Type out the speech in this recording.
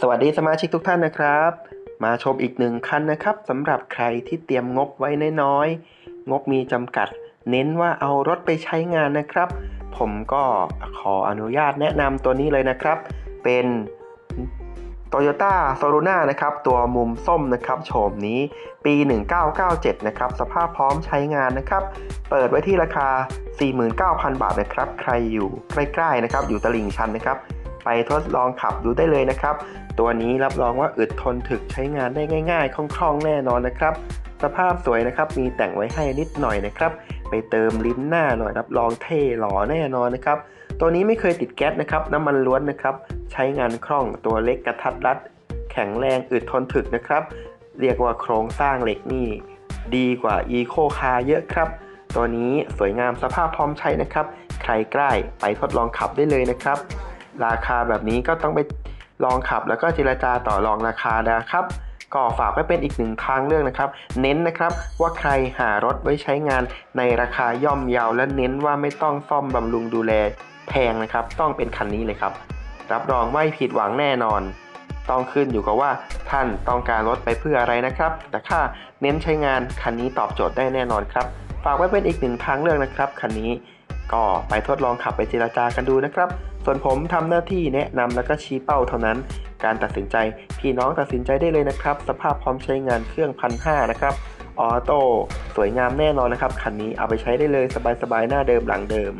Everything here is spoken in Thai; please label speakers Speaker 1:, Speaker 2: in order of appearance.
Speaker 1: สวัสดีสมาชิกทุกท่านนะครับ มาชมอีกหนึ่งคันนะครับสำหรับใครที่เตรียมงบไว้น้อยๆ งบมีจำกัด เน้นว่าเอารถไปใช้งานนะครับ ผมก็ขออนุญาตแนะนำตัวนี้เลยนะครับ เป็น Toyota s o r u n a นะครับ ตัวมุมส้มนะครับโฉมนี้ปี 1997 นะครับ สภาพพร้อมใช้งานนะครับ เปิดไว้ที่ราคา 49,000 บาทนะครับ ใครอยู่ใกล้ๆนะครับ อยู่ตลิ่งชันนะครับ ไปทดลองขับดูได้เลยนะครับ ตัวนี้รับรองว่าอึดทนถึกใช้งานได้ง่ายๆ คล่องๆ แน่นอนนะครับ สภาพสวยนะครับ มีแต่งไว้ให้นิดหน่อยนะครับ ไปเติมลิ้นหน้าหน่อยรับรองเท่หล่อแน่นอนนะครับ ตัวนี้ไม่เคยติดแก๊สนะครับ น้ำมันล้วนนะครับ ใช้งานคล่องตัวเล็กกระทัดรัด แข็งแรงอึดทนถึกนะครับ เรียกว่าโครงสร้างเหล็กนี่ดีกว่า Eco Car เยอะครับตัวนี้สวยงามสภาพพร้อมใช้นะครับ ใครใกล้ไปทดลองขับได้เลยนะครับ ราคาแบบนี้ก็ต้องไปลองขับ แล้วก็เจรจาต่อรองราคานะครับก็ฝากไว้เป็นอีกหนึ่งทางเลือกนะครับ เน้นนะครับว่าใครหารถไว้ใช้งานในราคาย่อมเยาว และเน้นว่าไม่ต้องซ่อมบำรุงดูแลแพงนะครับ ต้องเป็นคันนี้เลยครับ รับรองไม่ผิดหวังแน่นอน ต้องขึ้นอยู่กับว่าท่านต้องการรถไปเพื่ออะไรนะครับ แต่ถ้าเน้นใช้งานคันนี้ตอบโจทย์ได้แน่นอนครับ ฝากไว้เป็นอีกหนึ่งทางเลือกนะครับคันนี้ก็ไปทดลองขับไปเจราจากันดูนะครับ ส่วนผมทำหน้าที่แนะนำแล้วก็ชี้เป้าเท่านั้น การตัดสินใจ พี่น้องตัดสินใจได้เลยนะครับ สภาพพร้อมใช้งานเครื่องพันห้านะครับออโต้สวยงามแน่นอนนะครับ คันนี้เอาไปใช้ได้เลยสบายๆหน้าเดิมหลังเดิม